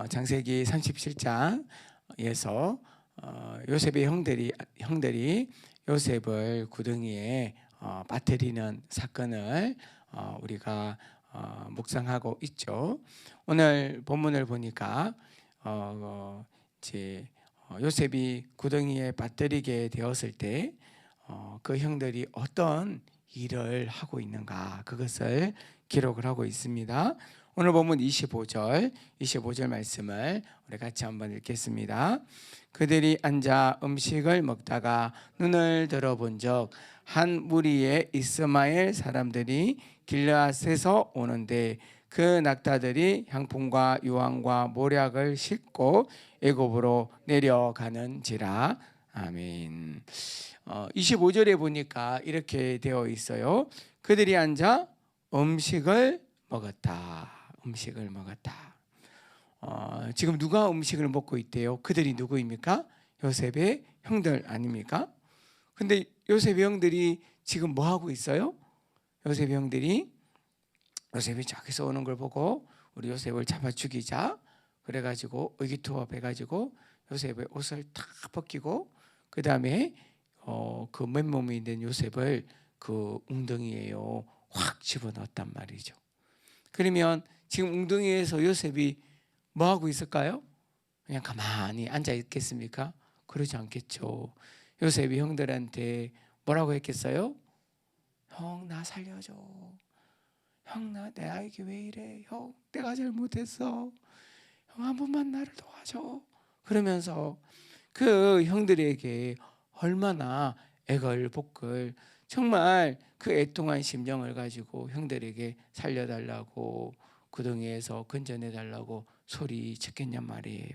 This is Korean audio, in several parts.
어, 창세기 37장에서 어, 요셉의 형들이 형들이 요셉을 구덩이에 어, 빠뜨리는 사건을 어, 우리가 어, 묵상하고 있죠. 오늘 본문을 보니까 이제 어, 요셉이 구덩이에 빠뜨리게 되었을 때 그 형들이 어떤 일을 하고 있는가 그것을 기록을 하고 있습니다. 오늘 본문 25절, 25절 말씀을 우리 같이 한번 읽겠습니다. 그들이 앉아 음식을 먹다가 눈을 들어본 적 한 무리의 이스마엘 사람들이 길라앗에서 오는데 그 낙타들이 향품과 유황과 모략을 싣고 애굽으로 내려가는지라 아멘. 어, 25절에 보니까 이렇게 되어 있어요. 그들이 앉아 음식을 먹었다. 음식을 먹었다. 어, 지금 누가 음식을 먹고 있대요? 그들이 누구입니까? 요셉의 형들 아닙니까? 근데 요셉의 형들이 지금 뭐 하고 있어요? 요셉의 형들이 요셉이 저기서 오는 걸 보고 우리 요셉을 잡아 죽이자 그래가지고 의기투합해가지고 요셉의 옷을 다 벗기고 그 다음에 어, 그 맨몸이 있는 요셉을 그 웅덩이에요 확 집어넣었단 말이죠. 그러면 지금 웅덩이에서 요셉이 뭐 하고 있을까요? 그냥 가만히 앉아 있겠습니까? 그러지 않겠죠. 요셉이 형들한테 뭐라고 했겠어요? 형 나 살려줘. 형 나 내 아이게 왜 이래? 형 내가 잘못했어. 형 한 번만 나를 도와줘. 그러면서 그 형들에게 얼마나 애걸복걸 정말 그 애통한 심정을 가지고 형들에게 살려달라고 구덩이에서 건져내 달라고 소리 쳤겠냔 말이에요.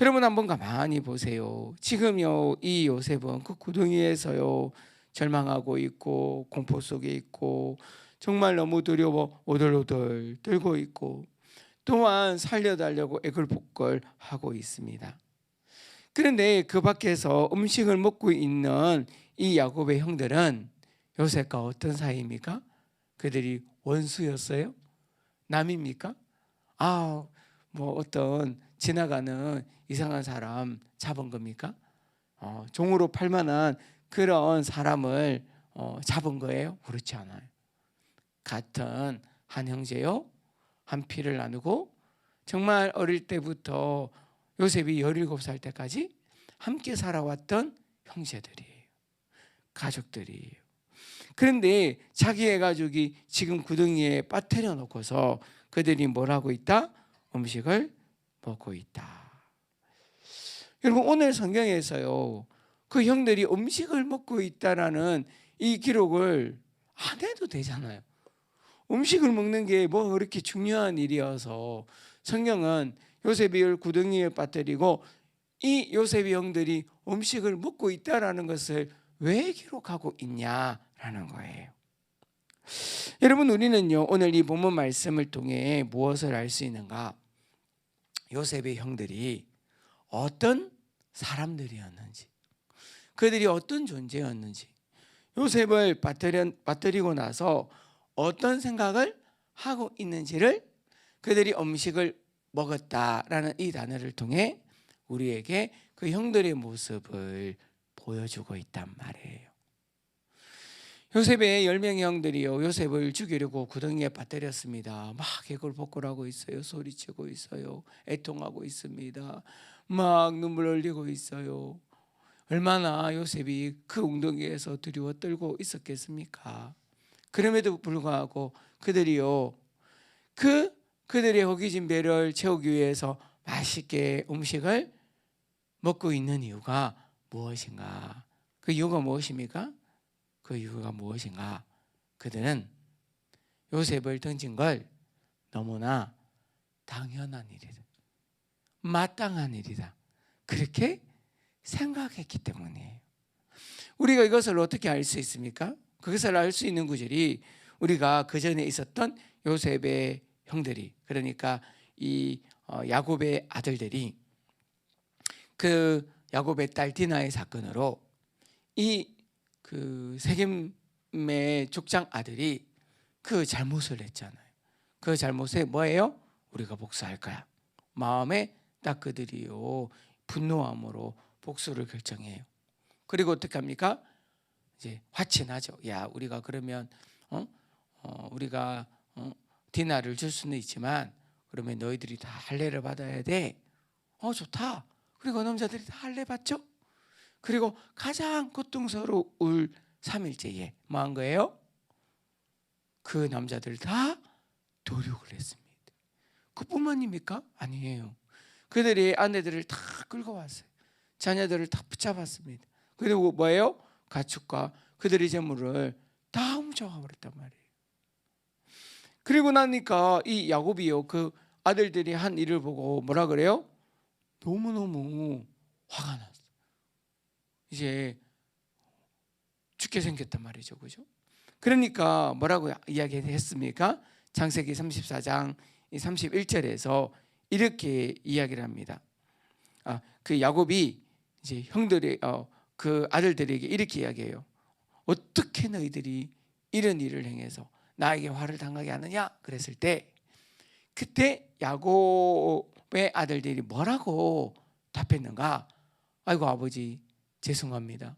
여러분 한번 가만히 보세요. 지금요 이 요셉은 그 구덩이에서요 절망하고 있고 공포 속에 있고 정말 너무 두려워 오들오들 떨고 있고 또한 살려달라고 애걸복걸 하고 있습니다. 그런데 그 밖에서 음식을 먹고 있는 이 야곱의 형들은 요셉과 어떤 사이입니까? 그들이 원수였어요? 남입니까? 아, 뭐 어떤 지나가는 이상한 사람 잡은 겁니까? 어, 종으로 팔만한 그런 사람을 어, 잡은 거예요? 그렇지 않아요. 같은 한 형제요, 한 피를 나누고 정말 어릴 때부터 요셉이 17살 때까지 함께 살아왔던 형제들이에요. 가족들이에요. 그런데 자기의 가족이 지금 구덩이에 빠뜨려 놓고서 그들이 뭘 하고 있다? 음식을 먹고 있다. 여러분 오늘 성경에서요. 그 형들이 음식을 먹고 있다라는 이 기록을 안 해도 되잖아요. 음식을 먹는 게 뭐 그렇게 중요한 일이어서 성경은 요셉이 구덩이에 빠뜨리고 이 요셉의 형들이 음식을 먹고 있다라는 것을 왜 기록하고 있냐라는 거예요. 여러분 우리는요 오늘 이 본문 말씀을 통해 무엇을 알 수 있는가? 요셉의 형들이 어떤 사람들이었는지, 그들이 어떤 존재였는지, 요셉을 빠뜨리고 나서 어떤 생각을 하고 있는지를 그들이 음식을 먹었다라는 이 단어를 통해 우리에게 그 형들의 모습을 보여주고 있단 말이에요. 요셉의 열 명의 형들이요 요셉을 죽이려고 구덩이에 빠뜨렸습니다. 막 개골복골하고 있어요. 소리치고 있어요. 애통하고 있습니다. 막 눈물 흘리고 있어요. 얼마나 요셉이 그 웅덩이에서 두려워 떨고 있었겠습니까? 그럼에도 불구하고 그들이요 그 그들의 허기진 배를 채우기 위해서 맛있게 음식을 먹고 있는 이유가 무엇인가? 그 이유가 무엇입니까? 그 이유가 무엇인가? 그들은 요셉을 던진 걸 너무나 당연한 일이다. 마땅한 일이다. 그렇게 생각했기 때문이에요. 우리가 이것을 어떻게 알 수 있습니까? 그것을 알 수 있는 구절이 우리가 그 전에 있었던 요셉의 형들이 그러니까 이 어, 야곱의 아들들이 그 야곱의 딸 디나의 사건으로 이 그 세겜의 족장 아들이 그 잘못을 했잖아요. 그 잘못에 뭐예요? 우리가 복수할 거야. 마음에 딱 그들이요 분노함으로 복수를 결정해요. 그리고 어떻게 합니까? 이제 화친하죠. 야 우리가 그러면 어, 어 우리가 어, 디나를 줄 수는 있지만 그러면 너희들이 다 할례를 받아야 돼. 어 좋다. 그리고 남자들이 다 할례 받죠. 그리고 가장 고통스러울 3일째에 뭐 한 거예요? 그 남자들 다 도륙을 했습니다. 그뿐만입니까? 아니에요. 그들이 아내들을 다 끌고 왔어요. 자녀들을 다 붙잡았습니다. 그리고 뭐예요? 가축과 그들의 재물을 다 훔쳐가 버렸단 말이에요. 그리고 나니까 이 야곱이요 그 아들들이 한 일을 보고 뭐라 그래요? 너무 너무 화가 났어. 이제 죽게 생겼단 말이죠, 그죠? 그러니까 뭐라고 이야기했습니까? 창세기 34장 31절에서 이렇게 이야기를 합니다. 아, 그 야곱이 이제 형들의 어, 그 아들들에게 이렇게 이야기해요. 어떻게 너희들이 이런 일을 행해서 나에게 화를 당하게 하느냐? 그랬을 때 그때 야곱 의 아들들이 뭐라고 답했는가? 아이고 아버지 죄송합니다.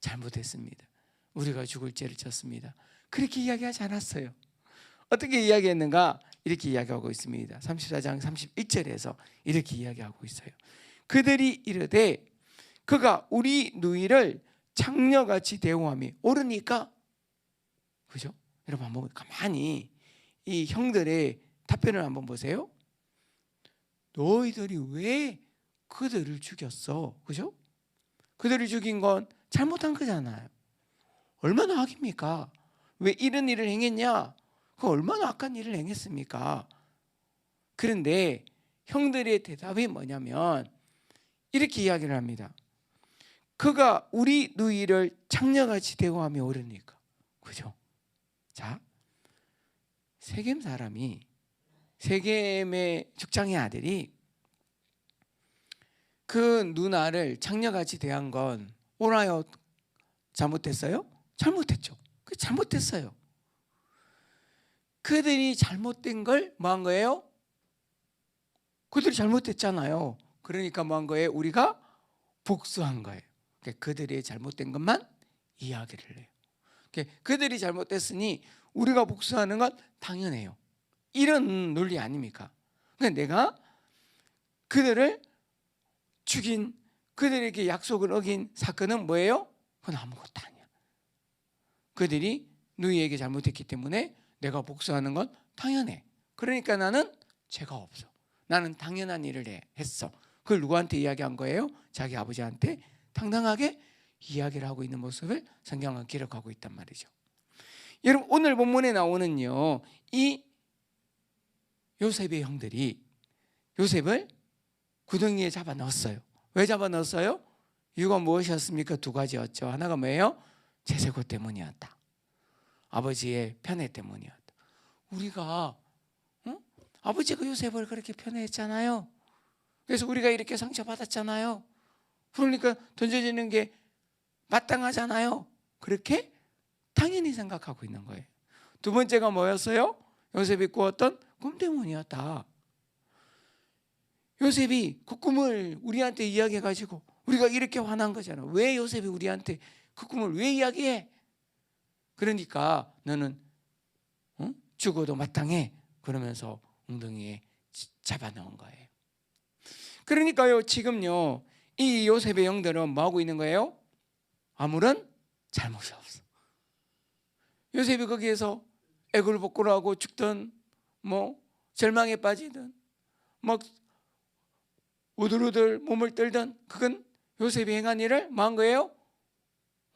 잘못했습니다. 우리가 죽을 죄를 졌습니다. 그렇게 이야기하지 않았어요. 어떻게 이야기했는가? 이렇게 이야기하고 있습니다. 34장 31절에서 이렇게 이야기하고 있어요. 그들이 이르되 그가 우리 누이를 창녀같이 대우함이 옳으니까 그죠? 여러분 한번 가만히 이 형들의 답변을 한번 보세요. 너희들이 왜 그들을 죽였어? 그죠? 그들을 죽인 건 잘못한 거잖아요. 얼마나 악입니까? 왜 이런 일을 행했냐? 그 얼마나 악한 일을 행했습니까? 그런데 형들의 대답이 뭐냐면 이렇게 이야기를 합니다. 그가 우리 누이를 창녀같이 대우하며 오르니까. 그죠? 자, 세겜 사람이 세겜의 죽장의 아들이 그 누나를 창녀같이 대한 건 옳아요? 잘못했어요? 잘못했죠. 그 잘못했어요. 그들이 잘못된 걸 뭐 한 거예요? 그들이 잘못했잖아요. 그러니까 뭐 한 거예요? 우리가 복수한 거예요. 그러니까 그들이 잘못된 것만 이야기를 해요. 그러니까 그들이 잘못됐으니 우리가 복수하는 건 당연해요. 이런 논리 아닙니까? 그러니까 내가 그들을 죽인 그들에게 약속을 어긴 사건은 뭐예요? 그건 아무것도 아니야. 그들이 누이에게 잘못했기 때문에 내가 복수하는 건 당연해. 그러니까 나는 죄가 없어. 나는 당연한 일을 해- 했어. 그걸 누구한테 이야기한 거예요? 자기 아버지한테 당당하게 이야기를 하고 있는 모습을 성경은 기록하고 있단 말이죠. 여러분 오늘 본문에 나오는요. 이 요셉의 형들이 요셉을 구덩이에 잡아 넣었어요. 왜 잡아 넣었어요? 이유가 무엇이었습니까? 두 가지였죠. 하나가 뭐예요? 제세고 때문이었다. 아버지의 편애 때문이었다. 우리가 어? 아버지가 요셉을 그렇게 편애했잖아요. 그래서 우리가 이렇게 상처받았잖아요. 그러니까 던져지는 게 마땅하잖아요. 그렇게 당연히 생각하고 있는 거예요. 두 번째가 뭐였어요? 요셉이 꾸었던 꿈 때문이었다. 요셉이 그 꿈을 우리한테 이야기해 가지고 우리가 이렇게 화난 거잖아. 왜 요셉이 우리한테 그 꿈을 왜 이야기해? 그러니까 너는 어? 죽어도 마땅해. 그러면서 엉덩이에 잡아 넣은 거예요. 그러니까요, 지금요, 이 요셉의 영들은 뭐 하고 있는 거예요? 아무런 잘못이 없어. 요셉이 거기에서 애굴복굴하고 죽든 뭐 절망에 빠지든 막 우들우들 몸을 떨던 그건 요셉이 행한 일을 뭐 한 거예요?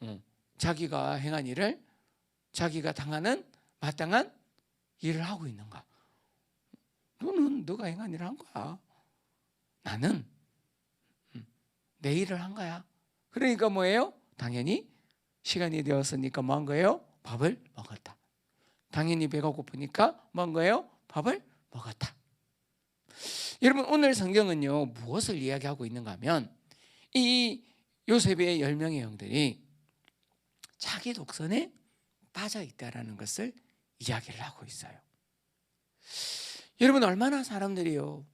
응. 자기가 행한 일을 자기가 당하는 마땅한 일을 하고 있는가? 너는 너가 행한 일을 한 거야. 나는 음, 내 일을 한 거야. 그러니까 뭐예요? 당연히 시간이 되었으니까 뭐 한 거예요? 밥을 먹었다. 당연히 배가 고프니까 뭐 한 거예요? 밥을 먹었다. 여러분 오늘 성경은요 무엇을 이야기하고 있는가 하면 이 요셉의 열 명의 형들이 자기 독선에 빠져 있다라는 것을 이야기를 하고 있어요. 여러분 얼마나 사람들이요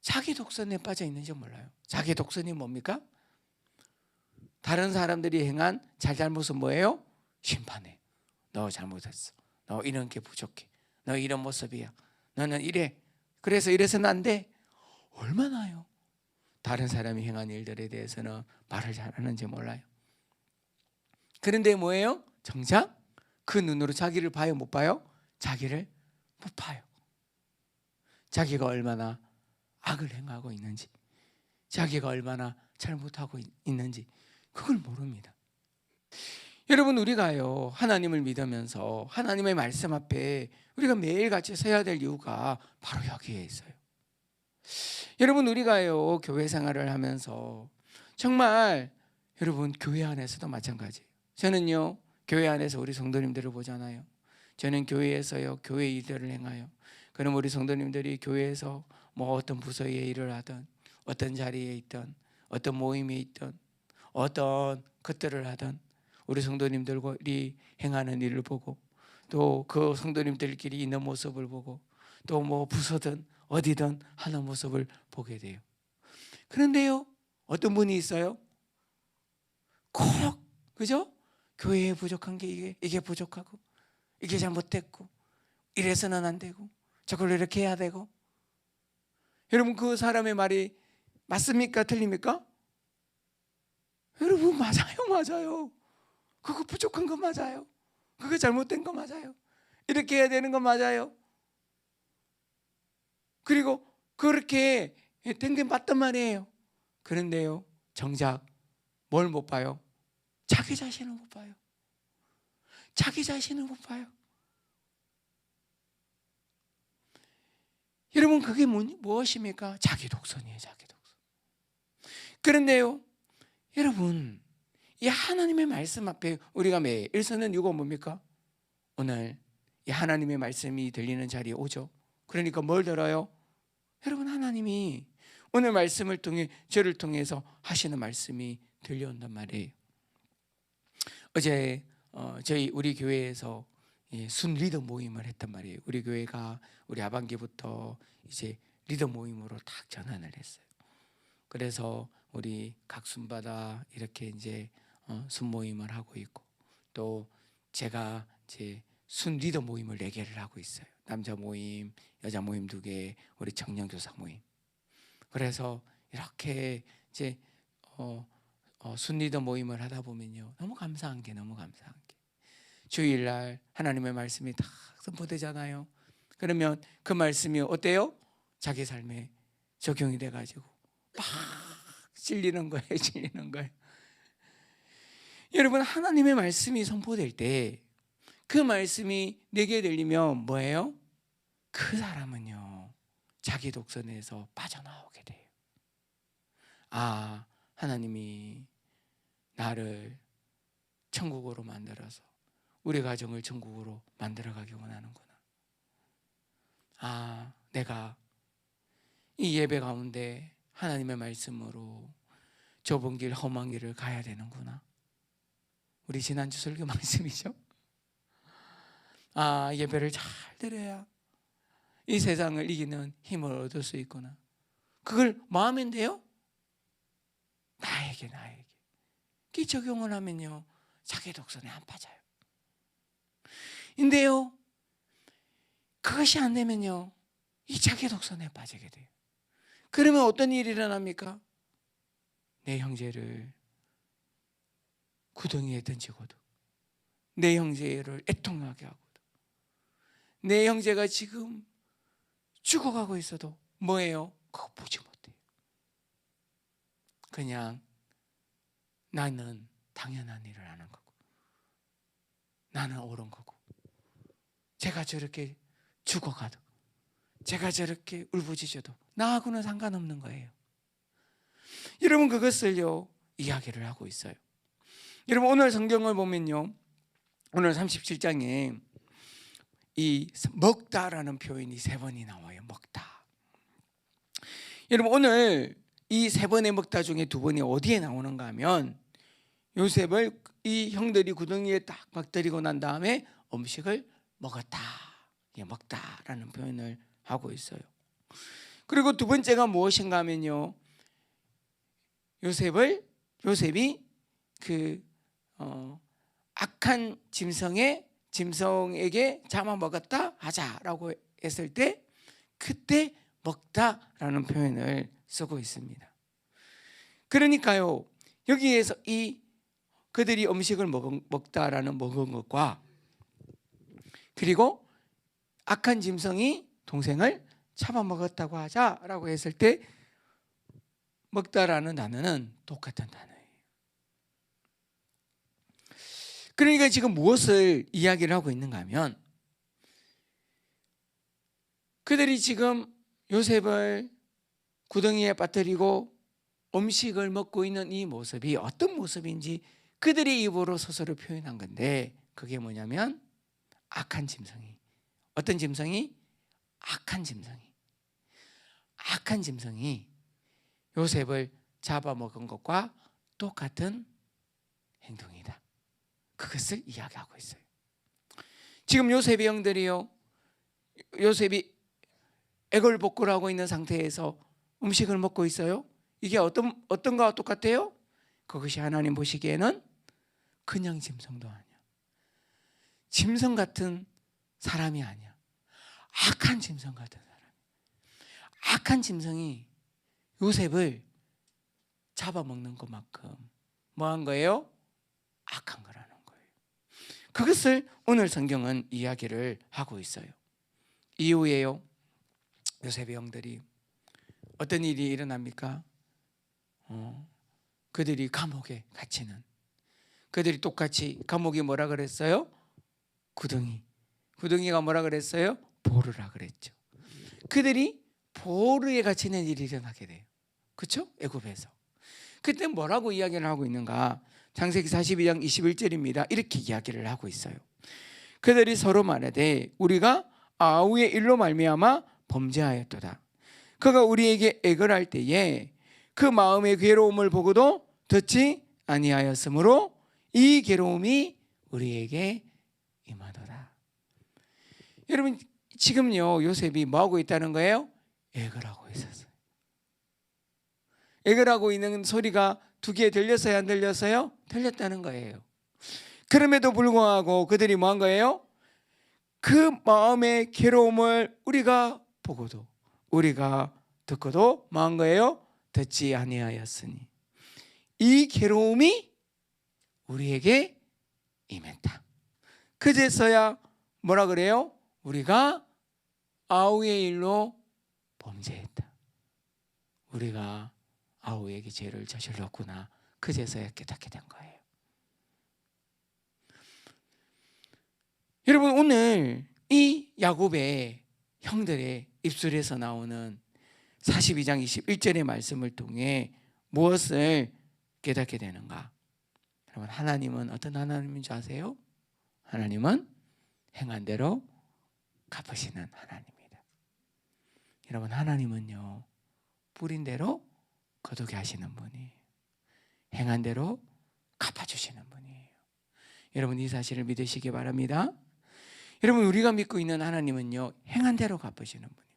자기 독선에 빠져 있는지 몰라요. 자기 독선이 뭡니까? 다른 사람들이 행한 잘잘못은 뭐예요? 심판해. 너 잘못했어. 너 이런 게 부족해. 너 이런 모습이야. 너는 이래. 그래서 이래서는 안 돼. 얼마나요? 다른 사람이 행한 일들에 대해서는 말을 잘하는지 몰라요. 그런데 뭐예요? 정작 그 눈으로 자기를 봐요, 못 봐요? 자기를 못 봐요. 자기가 얼마나 악을 행하고 있는지, 자기가 얼마나 잘못하고 있- 있는지 그걸 모릅니다. 여러분 우리가요 하나님을 믿으면서 하나님의 말씀 앞에 우리가 매일같이 서야 될 이유가 바로 여기에 있어요. 여러분 우리가요 교회 생활을 하면서 정말 여러분 교회 안에서도 마찬가지예요. 저는요 교회 안에서 우리 성도님들을 보잖아요. 저는 교회에서요 교회 일들을 행하여 그럼 우리 성도님들이 교회에서 뭐 어떤 부서에 일을 하든 어떤 자리에 있든 어떤 모임에 있든 어떤 것들을 하든 우리 성도님들이 행하는 일을 보고 또 그 성도님들끼리 있는 모습을 보고 또 뭐 부서든 어디든 하는 모습을 보게 돼요. 그런데요, 어떤 분이 있어요? 꼭 그죠? 교회에 부족한 게 이게 이게 부족하고 이게 잘못됐고 이래서는 안 되고 저걸 이렇게 해야 되고 여러분 그 사람의 말이 맞습니까? 틀립니까? 여러분 맞아요, 맞아요. 그거 부족한 거 맞아요. 그거 잘못된 거 맞아요. 이렇게 해야 되는 거 맞아요. 그리고 그렇게 된게 맞단 말이에요. 그런데요, 정작 뭘 못 봐요? 자기 자신을 못 봐요. 자기 자신을 못 봐요. 여러분 그게 뭐- 무엇입니까? 자기 독선이에요, 자기 독선. 그런데요, 여러분 이 하나님의 말씀 앞에 우리가 매일 서는 이유가 뭡니까? 오늘 이 하나님의 말씀이 들리는 자리에 오죠. 그러니까 뭘 들어요? 여러분 하나님이 오늘 말씀을 통해 저를 통해서 하시는 말씀이 들려온단 말이에요. 어제 어, 저희 우리 교회에서 예, 순 리더 모임을 했단 말이에요. 우리 교회가 우리 하반기부터 이제 리더 모임으로 딱 전환을 했어요. 그래서 우리 각 순마다 이렇게 이제 어, 순 모임을 하고 있고 또 제가 이제 순 리더 모임을 네 개를 하고 있어요. 남자 모임, 여자 모임 두 개, 우리 청년 교사 모임. 그래서 이렇게 이제 어, 어, 순 리더 모임을 하다 보면요 너무 감사한 게 너무 감사한 게 주일날 하나님의 말씀이 다 선포되잖아요. 그러면 그 말씀이 어때요? 자기 삶에 적용이 돼가지고 막 찔리는 거예요, 찔리는 거예요. 여러분 하나님의 말씀이 선포될 때 그 말씀이 내게 들리면 뭐예요? 그 사람은요 자기 독선에서 빠져나오게 돼요. 아 하나님이 나를 천국으로 만들어서 우리 가정을 천국으로 만들어가기 원하는구나. 아 내가 이 예배 가운데 하나님의 말씀으로 좁은 길 험한 길을 가야 되는구나. 우리 지난주 설교 말씀이죠. 아 예배를 잘 드려야 이 세상을 이기는 힘을 얻을 수 있구나. 그걸 마음인데요. 나에게 나에게 이 적용을 하면요 자기 독선에 안 빠져요. 인데요 그것이 안 되면요 이 자기 독선에 빠지게 돼요. 그러면 어떤 일이 일어납니까? 내 형제를 구덩이에 던지고도 내 형제를 애통하게 하고도 내 형제가 지금 죽어가고 있어도 뭐예요? 그거 보지 못해요. 그냥 나는 당연한 일을 하는 거고 나는 옳은 거고 제가 저렇게 죽어가도 제가 저렇게 울부짖어도 나하고는 상관없는 거예요. 여러분 그것을요 이야기를 하고 있어요. 여러분 오늘 성경을 보면요 오늘 37장에 이 먹다라는 표현이 세 번이 나와요. 먹다. 여러분 오늘 이 세 번의 먹다 중에 두 번이 어디에 나오는가 하면 요셉을 이 형들이 구덩이에 딱 막들이고 난 다음에 음식을 먹었다. 예, 먹다라는 표현을 하고 있어요. 그리고 두 번째가 무엇인가 하면요. 요셉을 요셉이 그 어, 악한 짐승의 짐승에게 잡아 먹었다 하자라고 했을 때 그때 먹다라는 표현을 쓰고 있습니다. 그러니까요 여기에서 이 그들이 음식을 먹은, 먹다라는 먹은 것과 그리고 악한 짐승이 동생을 잡아먹었다고 하자라고 했을 때 먹다라는 단어는 똑같은 단어예요. 그러니까 지금 무엇을 이야기를 하고 있는가 하면 그들이 지금 요셉을 구덩이에 빠뜨리고 음식을 먹고 있는 이 모습이 어떤 모습인지 그들의 입으로 스스로 표현한 건데 그게 뭐냐면 악한 짐승이. 어떤 짐승이? 악한 짐승이. 악한 짐승이 요셉을 잡아먹은 것과 똑같은 행동이다. 그것을 이야기하고 있어요. 지금 요셉의 형들이요. 요셉이 애걸복구를 하고 있는 상태에서 음식을 먹고 있어요. 이게 어떤 어떤 거와 똑같아요? 그것이 하나님 보시기에는 그냥 짐승도 아니야. 짐승 같은 사람이 아니야. 악한 짐승 같은 사람. 악한 짐승이 요셉을 잡아먹는 것만큼 뭐한 거예요? 악한 거라는. 그것을 오늘 성경은 이야기를 하고 있어요. 이후에요. 요셉의 형들이 어떤 일이 일어납니까? 어, 그들이 감옥에 갇히는 그들이 똑같이 감옥이 뭐라 그랬어요? 구덩이. 구덩이가 뭐라 그랬어요? 보르라 그랬죠. 그들이 보르에 갇히는 일이 일어나게 돼요. 그렇죠? 애굽에서. 그때 뭐라고 이야기를 하고 있는가? 창세기 42장 21절입니다. 이렇게 이야기를 하고 있어요. 그들이 서로 말하되 우리가 아우의 일로 말미암아 범죄하였도다. 그가 우리에게 애걸 할 때에 그 마음의 괴로움을 보고도 듣지 아니하였으므로 이 괴로움이 우리에게 임하더라. 여러분 지금요 요셉이 뭐 하고 있다는 거예요? 애걸하고 있었어요. 애걸하고 있는 소리가 두 귀에 들렸어요, 안 들렸어요? 들렸다는 거예요. 그럼에도 불구하고 그들이 뭐 한 거예요? 그 마음의 괴로움을 우리가 보고도 우리가 듣고도 뭐 한 거예요? 듣지 아니하였으니 이 괴로움이 우리에게 임했다. 그제서야 뭐라 그래요? 우리가 아우의 일로 범죄했다. 우리가 아우에게 죄를 저질렀구나. 그제서야 깨닫게 된 거예요. 여러분 오늘 이 야곱의 형들의 입술에서 나오는 42장 21절의 말씀을 통해 무엇을 깨닫게 되는가? 여러분 하나님은 어떤 하나님인 줄 아세요? 하나님은 행한 대로 갚으시는 하나님입니다. 여러분 하나님은요 뿌린 대로 거두게 하시는 분이에요. 행한 대로 갚아주시는 분이에요. 여러분 이 사실을 믿으시기 바랍니다. 여러분 우리가 믿고 있는 하나님은요 행한 대로 갚으시는 분입니다.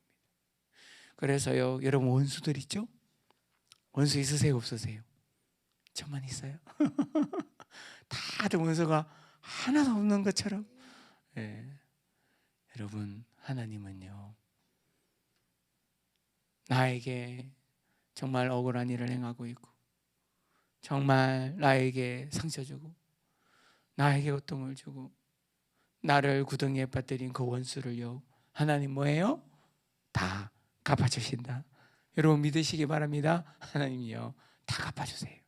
그래서요 여러분 원수들 있죠? 원수 있으세요 없으세요? 저만 있어요. 다들 원수가 하나도 없는 것처럼. 예. 여러분 하나님은요 나에게 정말 억울한 일을 행하고 있고 정말 나에게 상처 주고 나에게 고통을 주고 나를 구덩이에 빠뜨린 그 원수를요 하나님 뭐예요? 다 갚아주신다. 여러분 믿으시기 바랍니다. 하나님이요. 다 갚아주세요.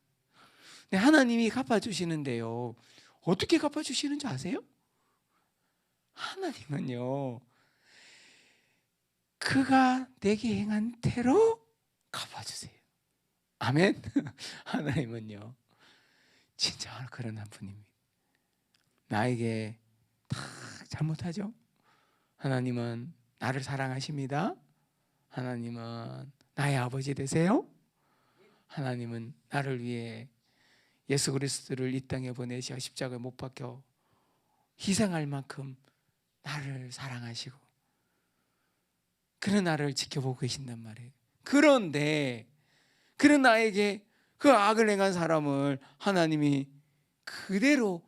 근데 하나님이 갚아주시는데요. 어떻게 갚아주시는지 아세요? 하나님은요 그가 내게 행한 대로 갚아주세요 아멘 하나님은요 진짜 그런 한 분입니다 나에게 다 잘못하죠. 하나님은 나를 사랑하십니다. 하나님은 나의 아버지 되세요. 하나님은 나를 위해 예수 그리스도를 이 땅에 보내셔 십자가에 못 박혀 희생할 만큼 나를 사랑하시고 그런 나를 지켜보고 계신단 말이에요. 그런데 그런 나에게 그 악을 행한 사람을 하나님이 그대로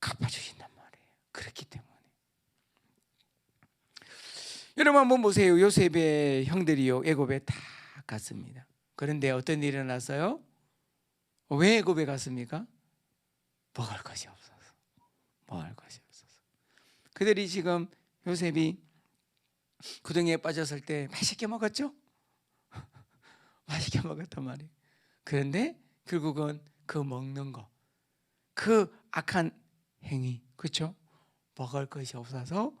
갚아주신단 말이에요. 그렇기 때문에. 여러분 한번 보세요. 요셉의 형들이요 애굽에 다 갔습니다. 그런데 어떤 일이 일어났어요? 왜 애굽에 갔습니까? 먹을 것이 없어서. 먹을 것이 없어서. 그들이 지금 요셉이 구덩이에 빠졌을 때 맛있게 먹었죠? 맛있게 먹었단 말이에요. 그런데 결국은 그 먹는 거, 그 악한 행위, 그렇죠? 먹을 것이 없어서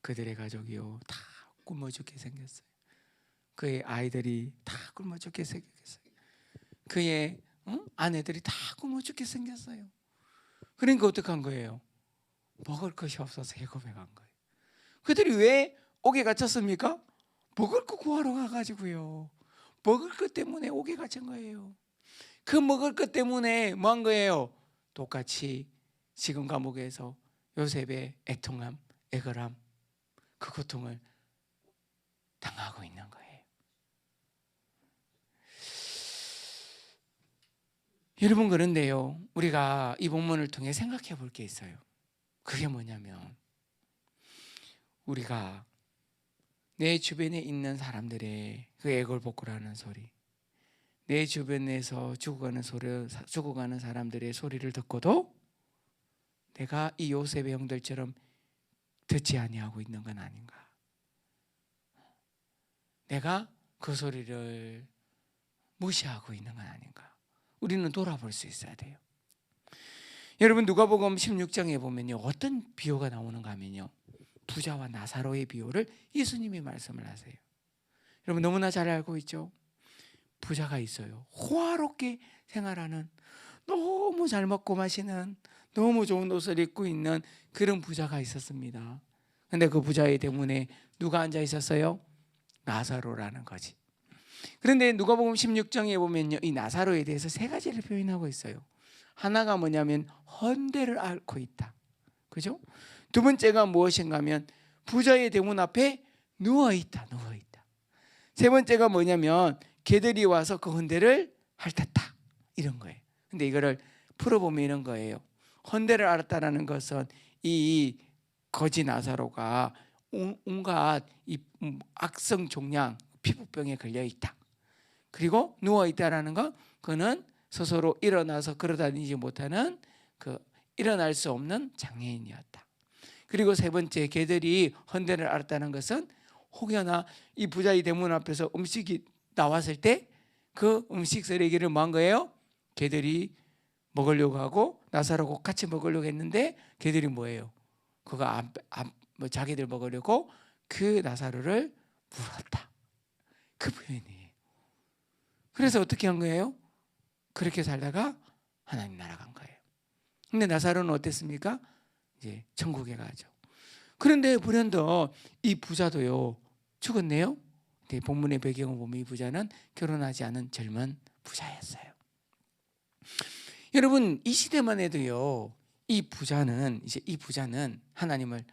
그들의 가족이요 다 굶어 죽게 생겼어요. 그의 아이들이 다 굶어 죽게 생겼어요. 그의 어? 아내들이 다 굶어 죽게 생겼어요. 그러니까 어떡한 거예요? 먹을 것이 없어서 해고해 간 거예요. 그들이 왜 옥에 갇혔습니까? 먹을 거 구하러 가가지고요. 먹을 것 때문에 옥에 갇힌 거예요. 그 먹을 것 때문에 뭐 한 거예요? 똑같이 지금 감옥에서 요셉의 애통함, 애걸함, 그 고통을 당하고 있는 거예요. 여러분 그런데요, 우리가 이 본문을 통해 생각해 볼 게 있어요. 그게 뭐냐면 우리가 내 주변에 있는 사람들의 그 애걸복걸하는 소리, 내 주변에서 죽어가는 소리, 죽어가는 사람들의 소리를 듣고도 내가 이 요셉의 형들처럼 듣지 아니하고 있는 건 아닌가? 내가 그 소리를 무시하고 있는 건 아닌가? 우리는 돌아볼 수 있어야 돼요. 여러분 누가복음 16장에 보면요 어떤 비유가 나오는가 하면요 부자와 나사로의 비유를 예수님이 말씀을 하세요. 여러분 너무나 잘 알고 있죠. 부자가 있어요. 호화롭게 생활하는 너무 잘 먹고 마시는 너무 좋은 옷을 입고 있는 그런 부자가 있었습니다. 근데 그 부자의 대문에 누가 앉아 있었어요? 나사로라는 거지. 그런데 누가복음 16장에 보면요. 이 나사로에 대해서 세 가지를 표현하고 있어요. 하나가 뭐냐면 헌대를 앓고 있다. 그죠? 두 번째가 무엇인가 하면 부자의 대문 앞에 누워 있다. 누워 있다. 세 번째가 뭐냐면 개들이 와서 그 헌대를 핥았다. 이런 거예요. 근데 이거를 풀어 보면 이런 거예요. 헌대를 앓았다라는 것은 이 거지 나사로가 온- 온갖 이 악성 종양 피부병에 걸려 있다. 그리고 누워 있다라는 건 그는 스스로 일어나서 걸어다니지 못하는 그 일어날 수 없는 장애인이었다. 그리고 세 번째 개들이 헌대를 앓았다는 것은 혹여나 이 부자의 대문 앞에서 음식이 나왔을 때 그 음식 쓰레기를 뭐한 거예요? 개들이 먹으려고 하고 나사로고 같이 먹으려고 했는데 개들이 뭐예요? 그거 안, 안, 뭐 자기들 먹으려고 그 나사로를 물었다. 그 표현이에요. 그래서 어떻게 한 거예요? 그렇게 살다가 하나님 나라 간 거예요. 근데 나사로는 어땠습니까? 이제 천국에 가죠. 그런데 불현도 이 부자도요 죽었네요. 근데 본문의 배경을 보면 이 부자는 결혼하지 않은 젊은 부자였어요. 여러분 이 시대만 해도요 이 부자는 이제 이 부자는 하나님을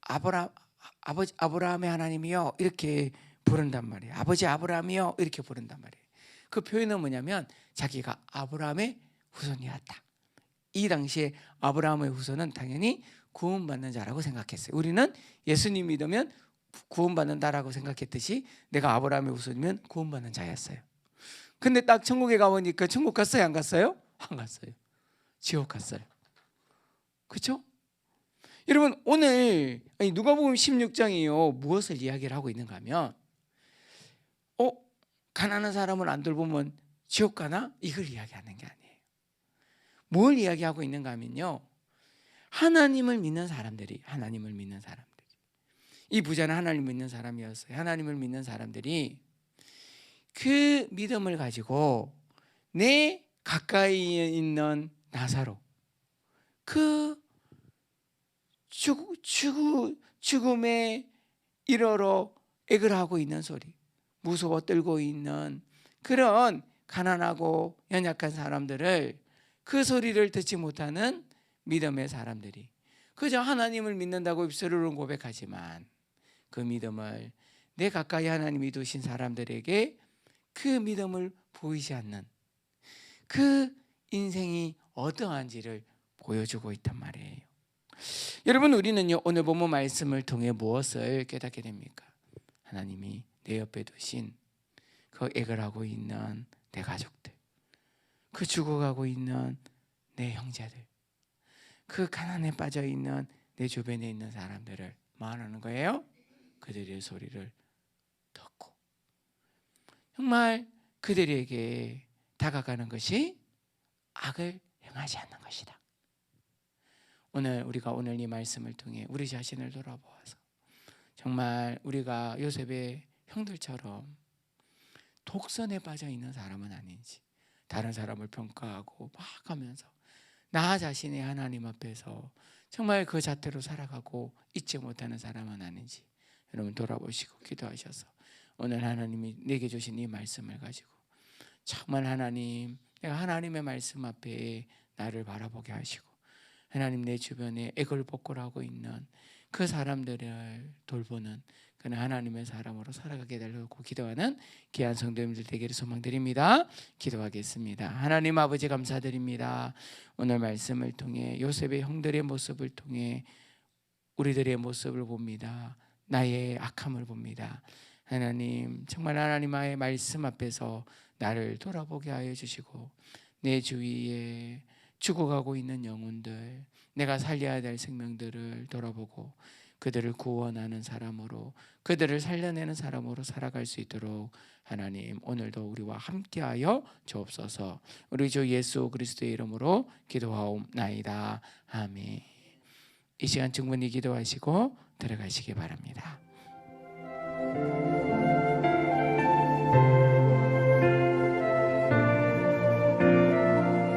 아브라 아버지 아브라함의 하나님이요 이렇게 부른단 말이에요. 아버지 아브라함이요 이렇게 부른단 말이에요. 그 표현은 뭐냐면 자기가 아브라함의 후손이었다. 이 당시에 아브라함의 후손은 당연히 구원받는 자라고 생각했어요. 우리는 예수님 믿으면 구원받는다라고 생각했듯이 내가 아브라함의 후손이면 구원받는 자였어요. 근데 딱 천국에 가보니까 천국 갔어요, 안 갔어요? 안 갔어요. 지옥 갔어요. 그렇죠? 여러분 오늘 누가복음 16장이요 무엇을 이야기를 하고 있는가 하면 어 가난한 사람을 안 돌보면 지옥 가나 이걸 이야기하는 게 아니에요. 뭘 이야기하고 있는가 하면요 하나님을 믿는 사람들이 하나님을 믿는 사람들이 이 부자는 하나님을 믿는 사람이었어요. 하나님을 믿는 사람들이 그 믿음을 가지고 내 가까이에 있는 나사로 그 죽, 죽, 죽음의 일어로 애를 하고 있는 소리 무서워 떨고 있는 그런 가난하고 연약한 사람들을 그 소리를 듣지 못하는 믿음의 사람들이 그저 하나님을 믿는다고 입술로는 고백하지만 그 믿음을 내 가까이 하나님이 두신 사람들에게 그 믿음을 보이지 않는 그 인생이 어떠한지를 보여주고 있단 말이에요. 여러분 우리는요 오늘 본문 말씀을 통해 무엇을 깨닫게 됩니까? 하나님이 내 옆에 두신 그 액을 하고 있는 내 가족들, 그 죽어가고 있는 내 형제들, 그 가난에 빠져 있는 내 주변에 있는 사람들을 말하는 거예요. 그들의 소리를 듣고 정말 그들에게 다가가는 것이 악을 행하지 않는 것이다. 오늘 우리가 오늘 이 말씀을 통해 우리 자신을 돌아보아서 정말 우리가 요셉의 형들처럼 독선에 빠져 있는 사람은 아닌지 다른 사람을 평가하고 막 하면서 나 자신의 하나님 앞에서 정말 그 자태로 살아가고 잊지 못하는 사람은 아닌지 여러분 돌아보시고 기도하셔서 오늘 하나님이 내게 주신 이 말씀을 가지고 정말 하나님 내가 하나님의 말씀 앞에 나를 바라보게 하시고 하나님 내 주변에 애걸 복걸하고 있는 그 사람들을 돌보는 그는 하나님의 사람으로 살아가게 달라고 기도하는 귀한 성도님들 되기를 소망드립니다. 기도하겠습니다. 하나님 아버지 감사드립니다. 오늘 말씀을 통해 요셉의 형들의 모습을 통해 우리들의 모습을 봅니다. 나의 악함을 봅니다. 하나님 정말 하나님의 말씀 앞에서 나를 돌아보게 하여 주시고 내 주위에 죽어가고 있는 영혼들 내가 살려야 될 생명들을 돌아보고 그들을 구원하는 사람으로 그들을 살려내는 사람으로 살아갈 수 있도록 하나님 오늘도 우리와 함께하여 주옵소서. 우리 주 예수 그리스도의 이름으로 기도하옵나이다. 아멘. 이 시간 충분히 기도하시고 들어가시기 바랍니다.